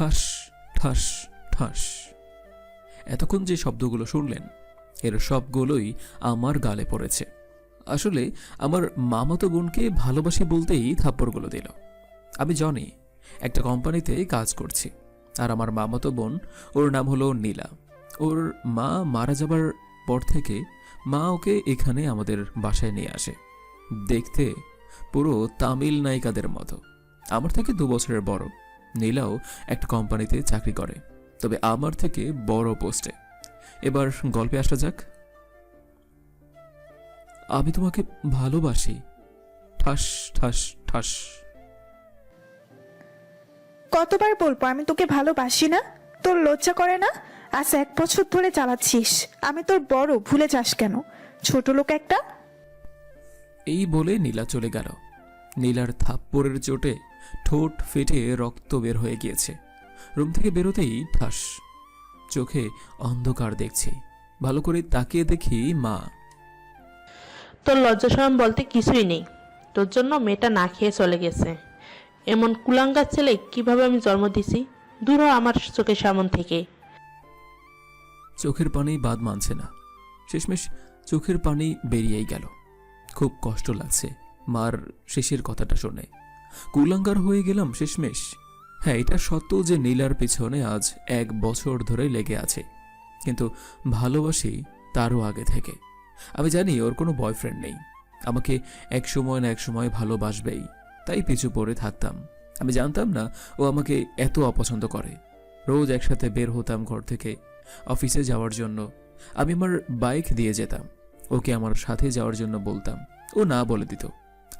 ঠাস ঠাস ঠাস। এতক্ষণ যে শব্দগুলো শুনলেন, এর সবগুলোই আমার গালে পড়েছে। আসলে আমার মামাতো বোনকে ভালোবাসি বলতেই থাপ্পড়গুলো দিল। আমি জনি, একটা কোম্পানিতে কাজ করছি, আর আমার মামাতো বোন, ওর নাম হলো নীলা। ওর মা মারা যাবার পর থেকে মা ওকে এখানে আমাদের বাসায় নিয়ে আসে। দেখতে পুরো তামিল নায়িকাদের মতো। আমার থেকে দু বছরের বড়। নীলাও একটা কোম্পানিতে চাকরি করে। তবে আমার থেকে বড় পোস্টে। এবার গল্পে আসা যাক। আমি তোমাকে ভালোবাসি। ঠাস ঠাস ঠাস। কতবার বলব আমি তোকে ভালোবাসি না? তোর লজ্জা করে না? আজ এক বছর ধরে চালাচ্ছিস। আমি তোর বড় ভুলে যাস কেন? ছোট লোক একটা। এই বলে নীলা চলে গেল। নীলার থাপ্পড়ের চোটে ঠোঁট ফেটে রক্ত বের হয়ে গিয়েছে। রুম থেকে বেরোতেই ঠাস চোখে অন্ধকার দেখছি। ভালো করে তাকিয়ে দেখি মা। তোর লজ্জা শরম বলতে কিছুই নেই। তোর জন্য মেয়েটা না খেয়ে চলে গেছে। এমন কুলাঙ্গার ছেলে কীভাবে আমি জন্ম দিছি? দূর আমার চোখের সামন থেকে। চোখের পানি বাদ মানছে না। শেষমেশ চোখের পানি বেরিয়েই গেল। খুব কষ্ট লাগছে মার শেষের কথাটা শুনে। কুলাঙ্গার হয়ে গেলাম শেষমেশ। হ্যাঁ এটা সত্য যে নীলার পিছনে আজ এক বছর ধরে লেগে আছে। কিন্তু ভালোবাসি তারও আগে থেকে। আমি জানি ওর কোনো বয়ফ্রেন্ড নেই। আমাকে এক সময় না এক সময় ভালোবাসবেই। তাই পিছু পড়ে থাকতাম। আমি জানতাম না ও আমাকে এত অপছন্দ করে। রোজ একসাথে বের হতাম ঘর থেকে, অফিসে যাওয়ার জন্য। আমি আমার বাইক দিয়ে যেতাম। ওকে আমার সাথে যাওয়ার জন্য বলতাম। ও না বলে দিত।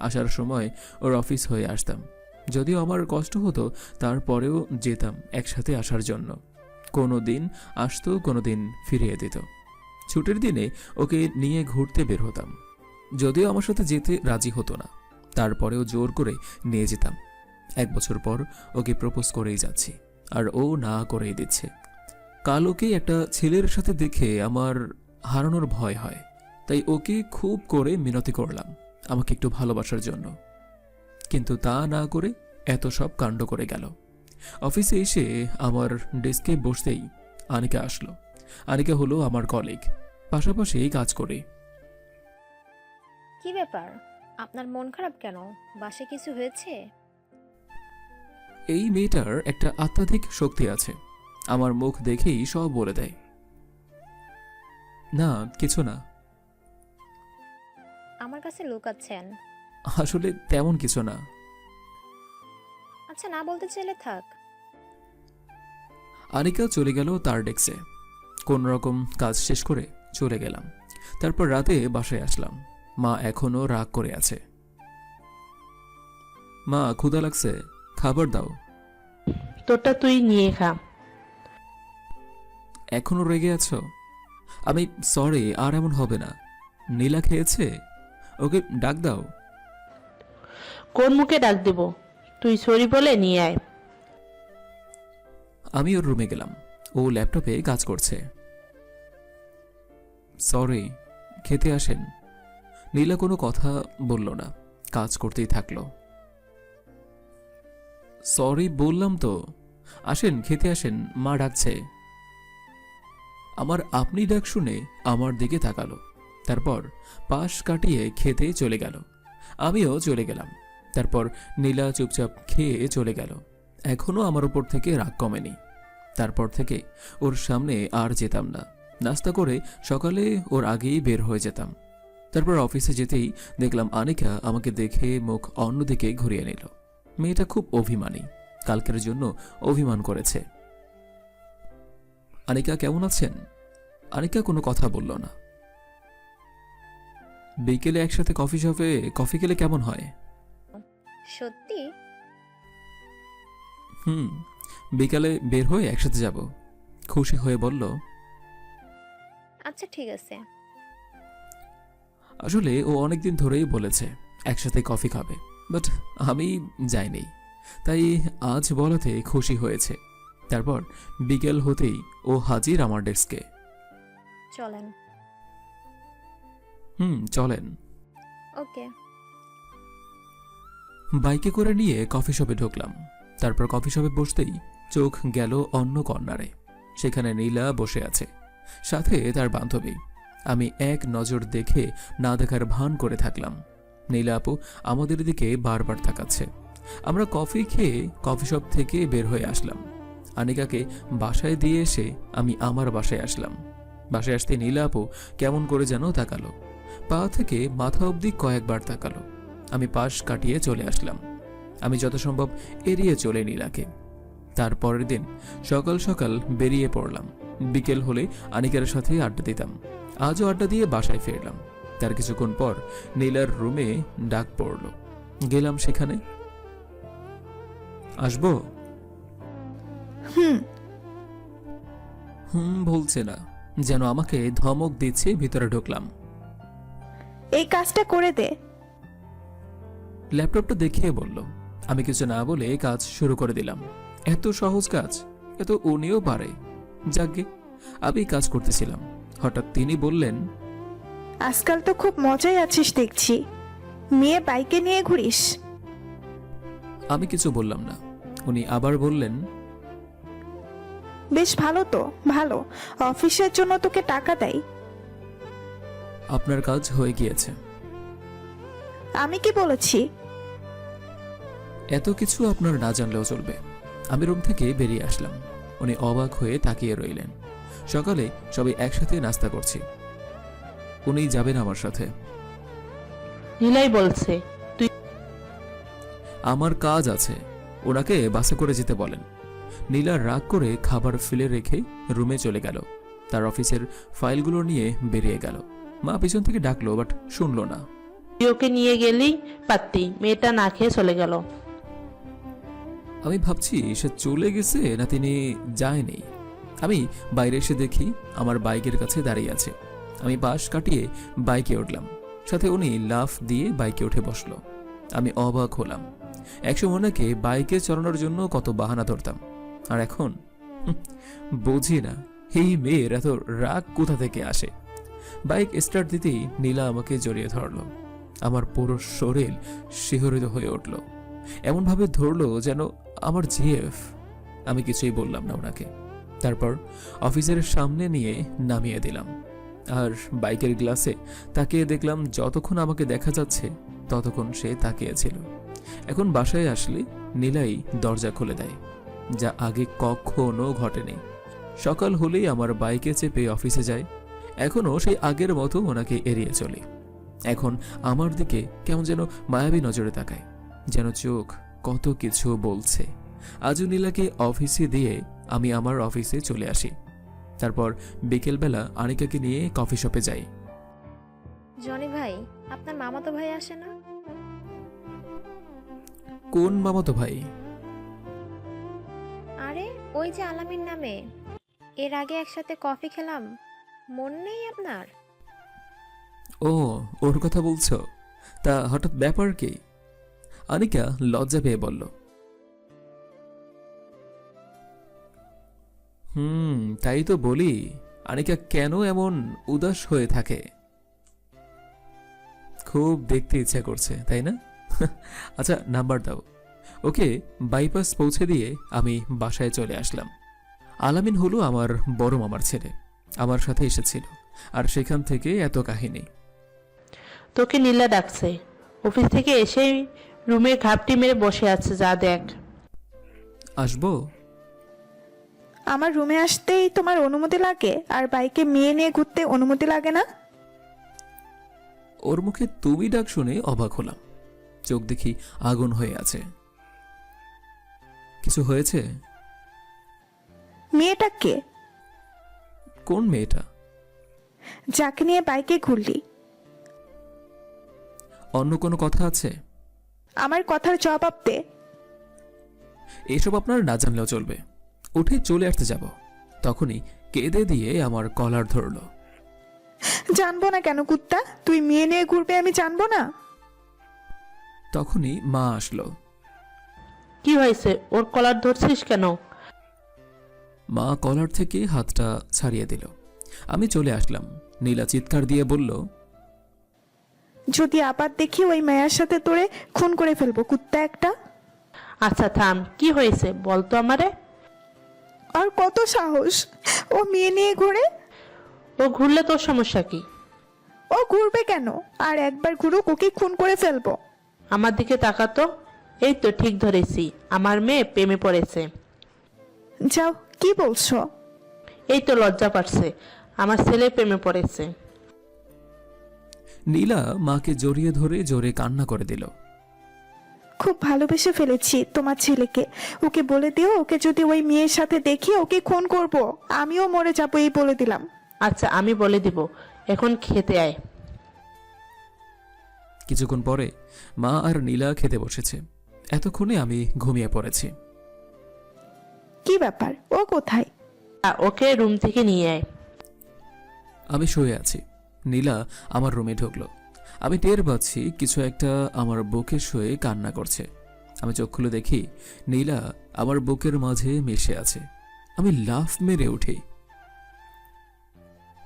আসার সময় ওর অফিস হয়ে আসতাম। যদিও আমার কষ্ট হতো, তারপরেও যেতাম একসাথে আসার জন্য। কোনো দিন আসতো, কোনো দিন ফিরিয়ে দিত। ছুটির দিনে ওকে নিয়ে ঘুরতে বের হতাম। যদিও আমার সাথে যেতে রাজি হতো না, তারপরেও জোর করে নিয়ে যেতাম। এক বছর পর ওকে প্রপোজ করেই যাচ্ছি, আর ও না করেই দিচ্ছে। কাল ওকে একটা ছেলের সাথে দেখে আমার হারানোর ভয় হয়, তাই ওকে খুব করে মিনতি করলাম। আমাকে একটু ভালোবাসার জন্য। কিন্তু তা না করে এত সব কাণ্ড করে গেল। অফিসে এসে আমার ডেস্কে বসতেই আনিকা আসলো। আনিকা হলো আমার কলিগ পাশাপাশি কাজ করে। কি ব্যাপার? আপনার মন খারাপ কেন? বাসে কিছু হয়েছে? এই মেয়েটার একটা আত্মাধিক শক্তি আছে। আমার মুখ দেখেই সব বলে দেয়। না কিছু না। আমার কাছে লুকাচ্ছেন। আসলে তেমন কিছু না। আচ্ছা না বলতে চাইলে থাক। আনিকা চলে গেল তার ডেস্কে। কোন রকম কাজ শেষ করে চলে গেলাম। তারপর রাতে বাসায় আসলাম। মা এখনও রাগ করে আছে। মা ক্ষুধা লাগছে খাবার দাও। তোরটা তুই নিয়ে খা। এখনও রেগে আছো? আমি সরি আর এমন হবে না। নীলা খেয়েছে? ওকে ডাক দাও। কোন মুখে ডাক দেব? তুই সরি বলে নিয়ে আয়। আমি ওর রুমে গেলাম। ও ল্যাপটপে কাজ করছে। সরি খেতে আসেন। নীলা কোনো কথা বলল না। কাজ করতেই থাকল। সরি বললাম তো। আসেন খেতে আসেন। মা ডাকছে। আমার আপনি ডাক শুনে আমার দিকে তাকালো। তারপর পাশ কাটিয়ে খেতে চলে গেল। আমিও চলে গেলাম। তারপর নীলা চুপচাপ খেয়ে চলে গেল। এখনও আমার উপর থেকে রাগ কমেনি। তারপর থেকে ওর সামনে আর যেতাম না। নাস্তা করে সকালে ওর আগেই বের হয়ে যেতাম। তারপর অফিসে যেতেই দেখলাম আনিকা আমাকে দেখে মুখ অন্যদিকে ঘুরিয়ে নিল। মেয়েটা খুব অভিমানী। কালকের জন্য অভিমান করেছে। আনিকা কেমন আছেন? আনিকা কোনো কথা বলল না। বিকেলে একসাথে কফি শপে কফি খেলে কেমন হয়? সত্যি? হুম বিকালে বের হয়ে একসাথে যাব। খুশি হয়ে বলল আচ্ছা ঠিক আছে। আসলে ও অনেকদিন ধরেই বলেছে একসাথে কফি খাবে বাট আমি যাইনি। তাই আজ বলাতে খুশি হয়েছে। তারপর বিকেল হতেই ও হাজির আমার ডেস্কে। চলেন। হুম চলেন। ওকে। বাইকে করে নিয়ে কফি শপে ঢুকলাম। তারপর কফি শপে বসতেই চোখ গেল অন্য কর্নারে। সেখানে নীলা বসে আছে। সাথে তার বান্ধবী। আমি এক নজর দেখে না দেখার ভান করে থাকলাম। নীলা আপু আমাদের দিকে বারবার তাকাচ্ছে। আমরা কফি খেয়ে কফি শপ থেকে বের হয়ে আসলাম। আনিকাকে বাসায় দিয়ে এসে আমি আমার বাসায় আসলাম। বাসায় আসতে নীলা আপু কেমন করে যেন তাকালো। পা থেকে মাথা অবধি কয়েকবার তাকালো। আমি পাশ কাটিয়ে চলে আসলাম। আমি যত সম্ভব এড়িয়ে চলে নীলাকে। তার পরের দিন সকাল সকাল বেরিয়ে পড়লাম। বিকেল হলে আনিকার সাথে আড্ডা দিতাম। আজও আড্ডা দিয়ে বাসায় ফিরলাম। তার কিছুক্ষণ পর নীলার রুমে ডাক পড়ল। গেলাম সেখানে। আসব? হুম। হুম বলছে না। যেন আমাকে ধমক দিচ্ছে ভিতরে ঢুকলাম। এই কাজটা করে দে। ল্যাপটপটা দেখিয়ে বলল আমি কিছু না বলে কাজ শুরু করে দিলাম। এত সহজ কাজ এত উনিও পারে। যাকে আমি কাজ করতেছিলাম। হঠাৎ তিনি বললেন আজকাল তো খুব মজাই আছিস দেখছি। মেয়ে বাইকে নিয়ে ঘুরিস। আমি কিছু বললাম না। উনি আবার বললেন বেশ ভালো তো ভালো। অফিসের জন্য তোকে টাকা দেয়। আপনার কাজ হয়ে গিয়েছে। আমি কি বলেছি? এত কিছু আপনার না জানলেও চলবে। আমি রুম থেকে বেরিয়ে আসলাম। উনি অবাক হয়ে তাকিয়ে রইলেন। সকালে সবাই একসাথে নাস্তা করছি। উনি যাবেন আমার সাথে। নীলাই বলছে আমার কাজ আছে। ওনাকে বাসে করে যেতে বলেন। নীলা রাগ করে খাবার ফেলে রেখে রুমে চলে গেল। তার অফিসের ফাইলগুলো নিয়ে বেরিয়ে গেল। মা পিছন থেকে ডাকলো বাট শুনলো না। তুই ওকে নিয়ে গেলেই পারতি মেয়েটা না খেয়ে চলে গেল। আমি ভাবছি সে চলে গেছে না তিনি যায়নি। আমি বাইরে এসে দেখি আমার বাইকের কাছে দাঁড়িয়ে আছে। আমি পাশ কাটিয়ে বাইকে উঠলাম। সাথে উনি লাফ দিয়ে বাইকে উঠে বসল। আমি অবাক হলাম। একসময় ওনাকে বাইকে চালানোর জন্য কত বাহানা ধরতাম। আর এখন? বুঝি না। এই মেয়ের এত রাগ কোথা থেকে আসে? বাইক স্টার্ট দিতেই নীলা আমাকে জড়িয়ে ধরলো। আমার পুরো শরীর শিহরিত হয়ে উঠল। এমনভাবে ধরলো যেন আমার জিএফ, আমি কিছুই বললাম না ওনাকে। তারপর অফিসের সামনে নিয়ে নামিয়ে দিলাম। আর বাইকের গ্লাসে তাকিয়ে দেখলাম যতক্ষণ আমাকে দেখা যাচ্ছে, ততক্ষণ সে তাকিয়েছিল এখন বাসায় আসলে নীলাই দরজা খুলে দেয়, যা আগে কখনো ঘটেনি। সকাল হলেই আমার বাইকে চেপে অফিসে যায় এখনও সেই আগের মতো ওনাকে এড়িয়ে চলি। এখন আমার দিকে কেমন যেন মায়াবী নজরে তাকায় যেন চোখ কত কিছু বলছে। আজও নীলাকে অফিসে দিয়ে আমি আমার অফিসে চলে আসি। তারপর বিকেলবেলা আনিকাকে নিয়ে কফি শপে যাই। জনি ভাই আপনার মামাতো ভাই আসে না? কোন মামাতো ভাই? আরে ওই যে আলামিন নামে। এর আগে একসাথে কফি খেলাম। মন নেই আপনার? ও, ওর কথা বলছো? তা হঠাৎ ব্যাপার কি? আনিকা লজ্জা পেয়ে বলল। হুম, তাই তো বলি, আনিকা কেন এমন উদাস হয়ে থাকে? খুব দেখতে ইচ্ছা করছে, তাই না? আচ্ছা নাম্বার দাও। ওকে, বাইপাস পৌঁছে দিয়ে আমি বাসায় চলে আসলাম। আলামিন হলো আমার বড় মামার ছেলে। আমার সাথে এসেছিল আর সেখান থেকে এত কাহিনী। তোকে নীলা ডাকছে। অফিস থেকে এসেই রুমে ঘাপটি মেরে বসে আছে যা দেখ। আসব? আমার রুমে আসতেই তোমার অনুমতি লাগে আর বাইকে মেয়ে নিয়ে ঘুরতে অনুমতি লাগে না? ওর মুখে তুমি ডাক শুনে অবাক হলাম। চোখ দেখি আগুন হয়ে আছে। কিছু হয়েছে? মেয়েটা কে? কোন মেয়েটা? যাকে নিয়ে বাইকে ঘুরলি। অন্য কোনো কথা আছে? আমার কথার জবাব দে। এসব আপনার না জানলেও চলবে। উঠে চলে আসতে যাব। তখনই কেঁদে দিয়ে আমার কলার ধরলো। জানব না কেন কুত্তা? তুই মেয়ে নিয়ে ঘুরবে আমি জানব না। তখনই মা আসলো। কি হয়েছে? ওর কলার ধরছিস কেন? মা কলার থেকে হাতটা ছাড়িয়ে দিল। আমি চলে আসলাম। নীলা চিৎকার দিয়ে বলল যদি আবার দেখি ওই মেয়ের সাথে তোরে খুন করে ফেলব কুত্তা একটা? আচ্ছা থাম। কি হয়েছে? বল তো আমারে। আর কত সাহস? ও মেয়ে নিয়ে ঘুরে? ও ঘুরলে তোর সমস্যা কি? ও ঘুরবে কেন? আর একবার ঘুরুক ওকে খুন করে ফেলব। আমার দিকে তাকাতো। এই তো ঠিক ধরেছি। আমার মেয়ে প্রেমে পড়েছে। যাও কি বলছো? এই তো লজ্জা পাচ্ছে। আমার ছেলে প্রেমে পড়েছে। নীলা মাকে জড়িয়ে ধরে জোরে কান্না করে দিল। খুব ভালোবেসে ফেলেছি তোমার ছেলেকে। ওকে বলে দিও ওকে যদি ওই মেয়ের সাথে দেখি ওকে খুন করব। আমিও মরে যাব এই বলে দিলাম। আচ্ছা আমি বলে দিব। এখন খেতে আয়। কিছুক্ষণ পরে মা আর নীলা খেতে বসেছে। এতক্ষণে আমি ঘুমিয়ে পড়েছি। কি ব্যাপার? ও কোথায়? আ, ওকে রুম থেকে নিয়ে আয়। আমি শুয়ে আছি। নীলা আমার রুমে ঢুকলো। আমি টের পাচ্ছি কিছু একটা আমার বুকে শুয়ে কান্না করছে। আমি চোখ খুলে দেখি নীলা আমার বুকের মাঝে মিশে আছে। আমি লাফ মেরে উঠি।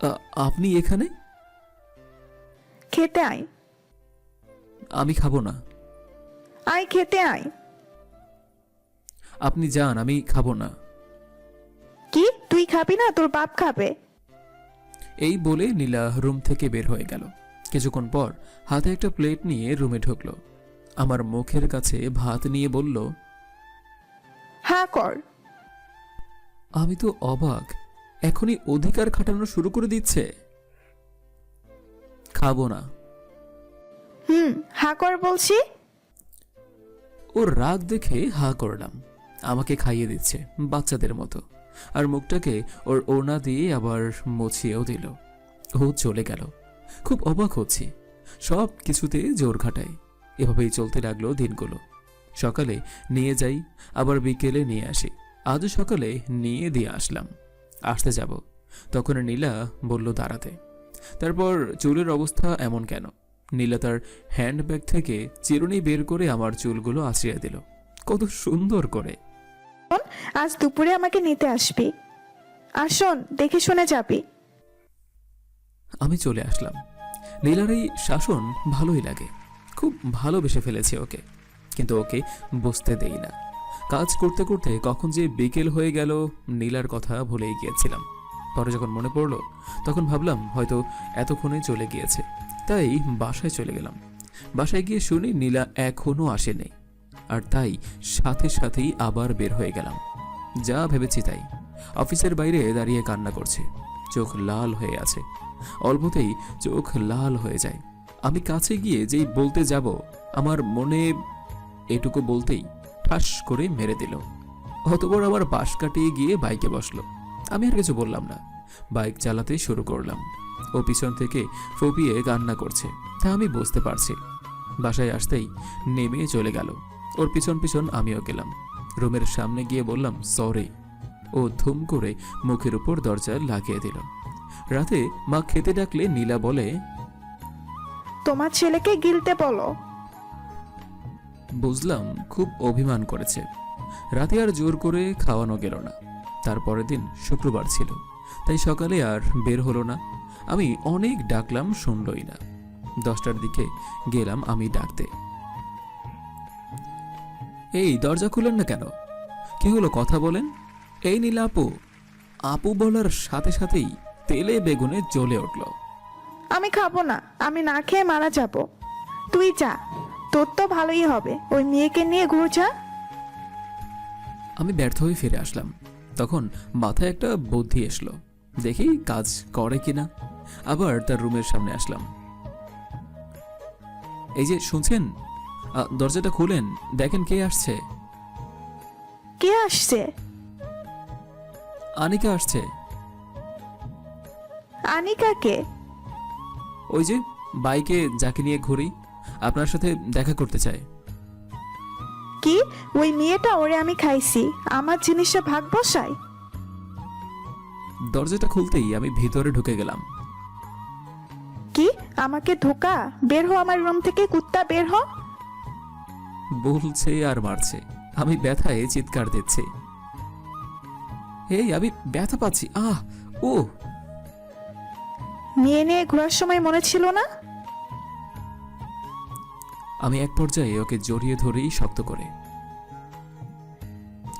"আ- আপনি এখানে? খেতে আয়। আমি খাব না। আয় খেতে আয়। আপনি যান আমি খাব না। কি? তুই খাবি না? তোর বাপ খাবে। এই বলে নীলা রুম থেকে বের হয়ে গেল। কিছুক্ষণ পর হাতে একটা প্লেট নিয়ে রুমে ঢুকলো। আমার মুখের কাছে ভাত নিয়ে বলল হ্যাঁ কর। আমি তো অবাক এখনই অধিকার খাটানো শুরু করে দিচ্ছে। খাব না। হুম হা কর বলছি। ওর রাগ দেখে হা করলাম। আমাকে খাইয়ে দিচ্ছে, বাচ্চাদের মতো। আর মুখটাকে ওর ওড়না দিয়ে আবার মুছিয়েও দিল। ও চলে গেল। খুব অবাক হচ্ছি। সব কিছুতে জোর খাটাই এভাবেই চলতে লাগল দিনগুলো। সকালে নিয়ে যাই, আবার বিকেলে নিয়ে আসি। আজ সকালে নিয়ে দিয়ে আসলাম। আসতে যাব। তখন নীলা বলল দাঁড়াতে। তারপর চুলের অবস্থা এমন কেন? নীলা তার হ্যান্ডব্যাগ থেকে চিরুনি বের করে আমার চুলগুলো আশ্রিয়ে দিল। কত সুন্দর করে। আজ দুপুরে আমাকে নিতে আসবি। আর শোন, দেখে শুনে যাবি। আমি চলে আসলাম। নীলার এই শাসন ভালোই লাগে। খুব ভালোবেসে ফেলেছি ওকে। কিন্তু ওকে বসতে দেই না। কাজ করতে করতে কখন যে বিকেল হয়ে গেল, নীলার কথা ভুলেই গিয়েছিলাম। পরে যখন মনে পড়ল, তখন ভাবলাম হয়তো এতক্ষণে চলে গিয়েছে। তাই বাসায় চলে গেলাম। বাসায় গিয়ে শুনি নীলা এখনও আসেনি। আর তাই সাথে সাথেই আবার বের হয়ে গেলাম। যা ভেবেছি তাই। অফিসের বাইরে দাঁড়িয়ে কান্না করছে। চোখ লাল হয়ে আছে। অল্পতেই চোখ লাল হয়ে যায়। আমি কাছে গিয়ে যেই বলতে যাব, আমার মনে এটুকু বলতেই ঠাস করে মেরে দিল। অতপর আমার বাস কাটিয়ে গিয়ে বাইকে বসল। আমি আর কিছু বললাম না। বাইক চালাতে শুরু করলাম। ও পিছন থেকে ফপিয়ে কান্না করছে। তা আমি বুঝতে পারছি। বাসায় আসতেই নেমে চলে গেল। ওর পিছন পিছন আমিও গেলাম। রুমের সামনে গিয়ে বললাম সরি। ও ধুম করে মুখের উপর দরজা লাগিয়ে দিল। রাতে মা খেতে ডাকলে নীলা বলে তোমার ছেলেকে গিলতে বলো। বুঝলাম খুব অভিমান করেছে। রাতে আর জোর করে খাওয়ানো গেল না। তারপরের দিন শুক্রবার ছিল। তাই সকালে আর বের হলো না। আমি অনেক ডাকলাম শুনলই না। দশটার দিকে গেলাম আমি ডাকতে। এই দরজা খুলেন না কেন? কি হলো কথা বলেন। এই নীলা আপু আপু বলার সাথে সাথেই তেলে বেগুনে জ্বলে উঠল। আমি খাব না আমি না খেয়ে মারা যাব। তুই যা তোর তো ভালোই হবে ওই মেয়েকে নিয়ে ঘুর যা। আমি ব্যর্থ হয়ে ফিরে আসলাম। তখন মাথায় একটা বুদ্ধি এসলো। দেখি কাজ করে কিনা। আবার তার রুমের সামনে আসলাম। এই যে শুনছেন? দরজাটা খুলেন। দেখেন কে আসছে। কে আসছে? আনিকা আসছে। আনিকাকে ওই যে বাইকে যাকে নিয়ে ঘুরি আপনার সাথে দেখা করতে চায় কি? ওই মেয়েটা ওরে আমি খাইছি। আমার জিনিসটা ভাগ বসাই দরজাটা খুলতেই আমি ভিতরে ঢুকে গেলাম। কি? আমাকে ধোকা? বের হ আমার রুম থেকে কুত্তা বের হ। বলছে আর মারছে। আমি ব্যথায় চিৎকার দিচ্ছি। এই আমি ব্যথা পাচ্ছি। আহ ও। মেয়ে নিয়ে ঘোরার সময় মনে ছিল না? আমি এক পর্যায়ে ওকে জড়িয়ে ধরেই শক্ত করে।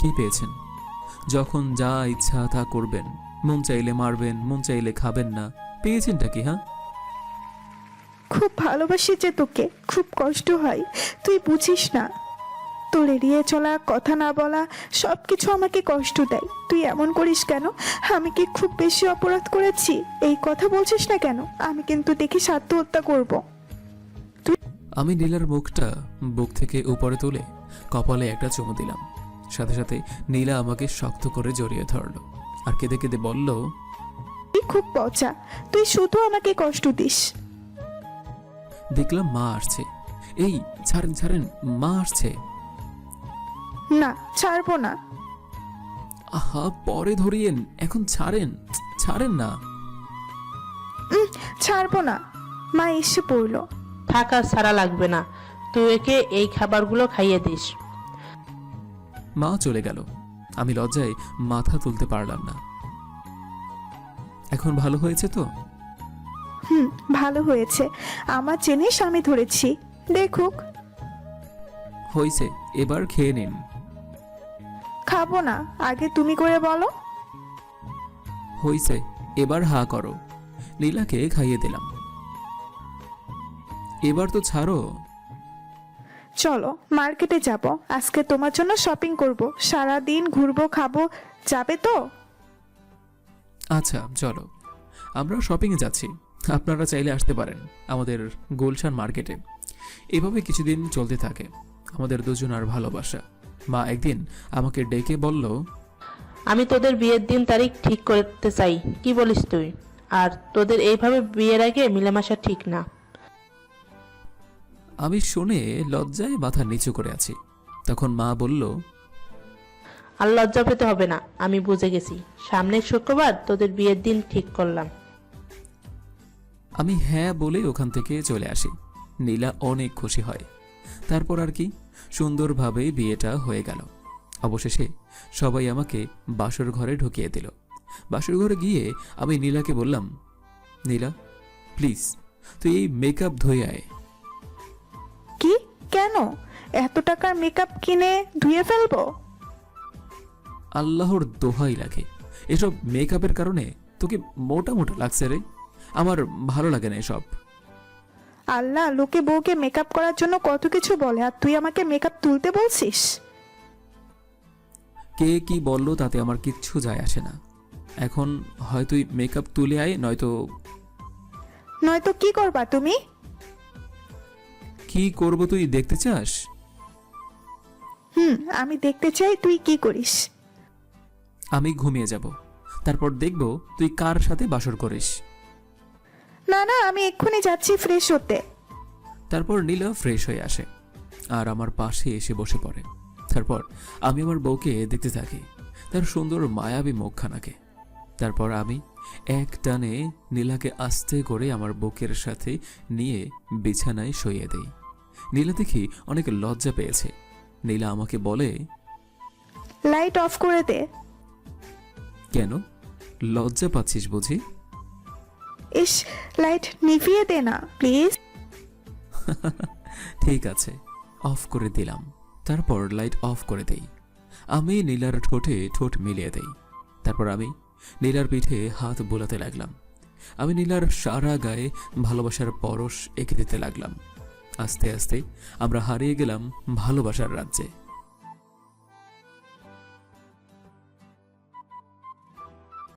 কি পেয়েছেন? যখন যা ইচ্ছা তা করবেন। মন চাইলে মারবেন মন চাইলে খাবেন না। পেয়েছেনটা কি হ্যাঁ? খুব ভালোবাসি যে তোকে খুব কষ্ট হয়। তুই বুঝিস না। তোর এড়িয়ে চলা কথা না বলা সব কিছু আমাকে কষ্ট দেয়। তুই এমন করিস কেন? আমি কি খুব বেশি অপরাধ করেছি? এই কথা বলছিস না কেন? আমি কিন্তু দেখি আত্মহত্যা করব। আমি নীলার মুখটা বুক থেকে উপরে তুলে কপালে একটা চুমু দিলাম। সাথে সাথে নীলা আমাকে শক্ত করে জড়িয়ে ধরলো আর কেঁদে কেঁদে বলল তুই খুব পচা। তুই শুধু আমাকে কষ্ট দিস। দেখলাম মা আসছে। এই ছাড়েন ছাড়েন মা আসছে। না ছাড়বো না। আহা পরে ধরিয়েন এখন ছাড়েন ছাড়েন না। ছাড়বো না। মা এসে পড়ল। থাকা ছাড়া লাগবে না। তুই একে এই খাবারগুলো খাইয়ে দিস। মা চলে গেল। আমি লজ্জায় মাথা তুলতে পারলাম না। এখন ভালো হয়েছে তো? হুম ভালো হয়েছে। আমার জিনিস আমি ধরেছি। দেখুক। হয়েছে এবার খেয়ে নিন। খাব না আগে তুমি করে বলো। হয়েছে এবার হা করো। নীলাকে খাইয়ে দিলাম। এবার তো ছাড়ো। চলো মার্কেটে যাব। আজকে তোমার জন্য শপিং করব। সারা দিন ঘুরবো খাব। যাবে তো? আচ্ছা চলো। আমরা শপিংয়ে যাচ্ছি। আপনারা চাইলে আসতে পারেন আমাদের গোলশান মার্কেটে। এভাবে কিছুদিন চলতে থাকে। আমাদের দুজন আর ভালোবাসা। মা একদিন আমাকে ডেকে বলল আমি তোদের বিয়ের দিন তারিখ ঠিক করতে চাই কি বলিস তুই? আর তোদের এইভাবে বিয়ের আগে মিলেমাশা ঠিক না। আমি শুনে লজ্জায় মাথা নিচু করে আছি। তখন মা বলল আর লজ্জা পেতে হবে না আমি বুঝে গেছি। সামনের শুক্রবার তোদের বিয়ের দিন ঠিক করলাম। আমি হ্যাঁ বলে ওখান থেকে চলে আসি। নীলা অনেক খুশি হয়। তারপর আর কি? সুন্দরভাবে বিয়েটা হয়ে গেল। অবশেষে সবাই আমাকে বাসর ঘরে ঢুকিয়ে দিল। বাসর ঘরে গিয়ে আমি নীলাকে বললাম নীলা প্লিজ তুই এই মেকআপ ধুয়ে আয়। কি? কেন? এত টাকার মেকআপ কিনে ধুয়ে ফেলব? আল্লাহর দোহাই লাগে। এসব মেকআপের কারণে তোকে মোটা মোটা লাগছে রে। আমার ভালো লাগে না এসব। আল্লাহ লোকে বউকে মেকআপ করার জন্য কত কিছু বলে আর তুই আমাকে মেকআপ তুলতে বলছিস? কে কি বলল তাতে আমার কিচ্ছু যায় আসে না। এখন হয় তুই মেকআপ তুলে আয় নয়তো নয়তো কি করবা তুমি? কি করব তুই দেখতে চাস? হুম আমি দেখতে চাই তুই কি করিস। আমি ঘুমিয়ে যাব। তারপর দেখব তুই কার সাথে বাসর করিস। না না আমি এক্ষুনি যাচ্ছি ফ্রেশ হতে। তারপর নীলা ফ্রেশ হয়ে আসে আর আমার পাশে এসে বসে পড়ে। তারপর আমি আমার বউকে দেখতে থাকি তার সুন্দর মায়াবী মুখখানাকে। তারপর আমি এক টানে নীলাকে আস্তে করে আমার বুকের সাথে নিয়ে বিছানায় শুইয়ে দেই। নীলা দেখি অনেক লজ্জা পেয়েছে। নীলা আমাকে বলে লাইট অফ করে দে। কেন? লজ্জা পাচ্ছিস বুঝি? ইস, লাইট নিভিয়ে দে না, প্লিজ। ঠিক আছে, অফ করে দিলাম। তারপর লাইট অফ করে দেই। আমি নীলার ঠোঁটে ঠোঁট মিলিয়ে দেই। তারপর আমি নীলার পিঠে হাত বোলাতে লাগলাম। আমি নীলার সারা গায়ে ভালোবাসার পরশ এঁকে দিতে লাগলাম। আস্তে আস্তে আমরা হারিয়ে গেলাম ভালোবাসার রাজ্যে।